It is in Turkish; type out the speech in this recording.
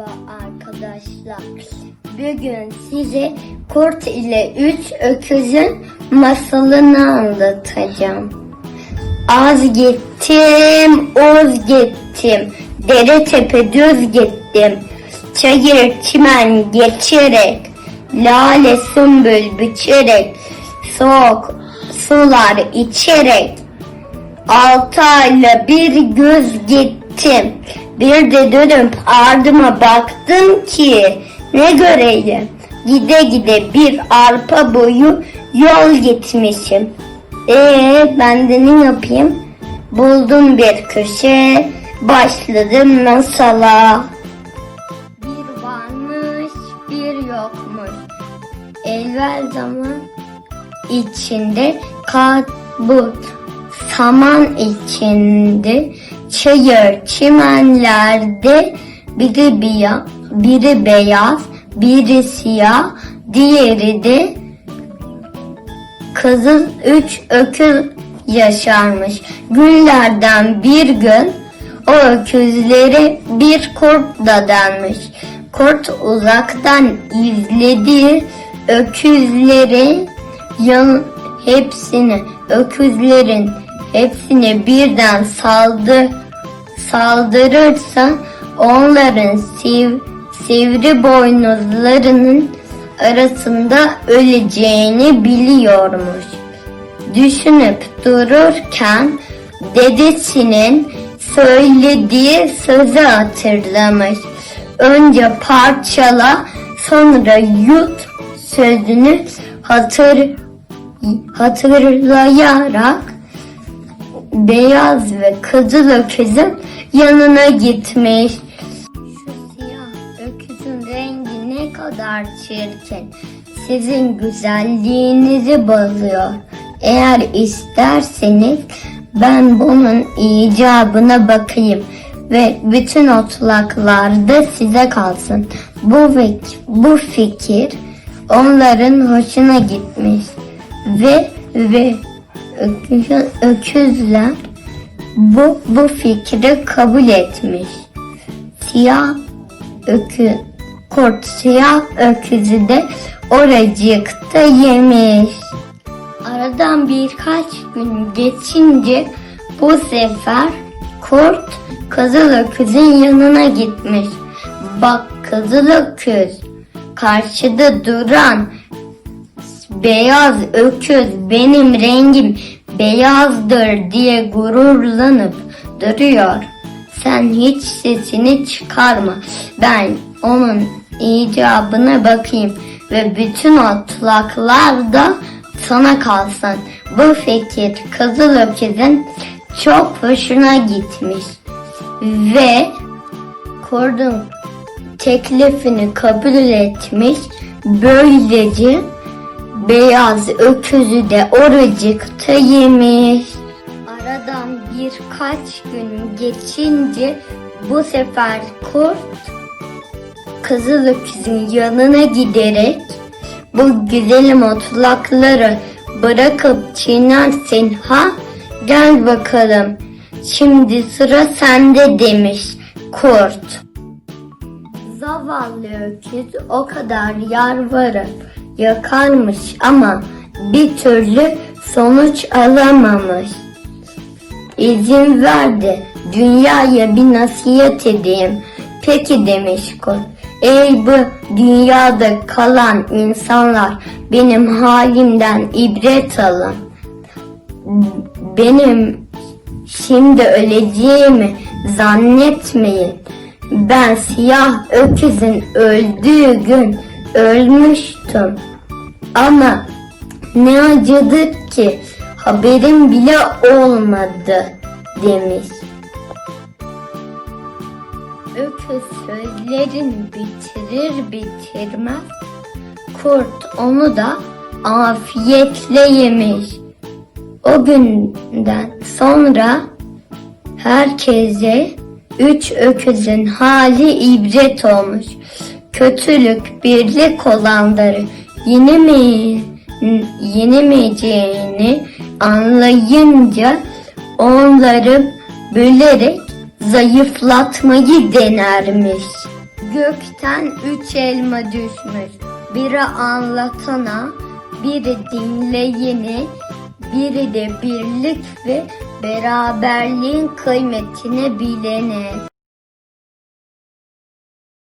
Merhaba arkadaşlar. Bugün size kurt ile üç öküzün masalını anlatacağım. Az gittim, uz gittim. Dere tepe düz gittim. Çayır çimen geçerek, lale sümbül biçerek, soğuk sular içerek, Altı ayla bir göz gittim. Bir de dönüp ardıma baktım ki ne göreyim. Gide gide bir arpa boyu yol gitmişim. Ee ben de ne yapayım? Buldum bir köşe, başladım masala. Bir varmış, bir yokmuş. Evvel zaman içinde kabut, saman içinde, çayır çimenlerde biri beyaz, biri beyaz, biri siyah, diğeri de kızıl üç öküz yaşarmış. Günlerden bir gün o öküzleri bir kurt da denmiş. Kurt uzaktan izlediği öküzleri yan hepsini öküzlerin hepsini birden saldı saldırırsa onların siv, sivri boynuzlarının arasında öleceğini biliyormuş. Düşünüp dururken dedesinin söylediği sözü hatırlamış. Önce parçala sonra yut sözünü hatır hatırlayarak beyaz ve kızıl öküzün yanına gitmiş. Şu siyah öküzün rengi ne kadar çirkin. Sizin güzelliğinizi bozuyor. Eğer isterseniz ben bunun icabına bakayım ve bütün otlaklar da size kalsın. Bu, fik- bu fikir onların hoşuna gitmiş ve ve öküz- öküzler bu bu fikri kabul etmiş. Siyah ökü kurt siyah öküzü de oracıkta yemiş. Aradan birkaç gün geçince bu sefer kurt kızıl öküzün yanına gitmiş. Bak kızıl öküz karşıda duran beyaz öküz benim rengim beyazdır diye gururlanıp duruyor. Sen hiç sesini çıkarma. Ben onun icabına bakayım ve bütün otlaklar da sana kalsın. Bu fikir kızıl öküzün çok hoşuna gitmiş ve kurdun teklifini kabul etmiş. Böylece beyaz öküzü de oracıkta yemiş. Aradan birkaç gün geçince bu sefer kurt kızıl öküzün yanına giderek bu güzelim otlakları bırakıp çiğnersin ha gel bakalım şimdi sıra sende demiş kurt. Zavallı öküz o kadar yalvarıp yakarmış ama bir türlü sonuç alamamış. İzin verdi dünyaya bir nasihat edeyim. Peki demiş kurt. Ey bu dünyada kalan insanlar benim halimden ibret alın. Benim şimdi öleceğimi zannetmeyin. Ben siyah öküzün öldüğü gün ölmüştüm. Ama ne acıdır ki haberim bile olmadı demiş. Öküz sözlerini bitirir bitirmez kurt onu da afiyetle yemiş. O günden sonra herkese üç öküzün hali ibret olmuş. Kötülük birlik olanları yeneme, yenemeyeceğini anlayınca onları bölerek zayıflatmayı denermiş. Gökten üç elma düşmüş. Biri anlatana, biri dinleyeni, biri de birlik ve beraberliğin kıymetini bilene.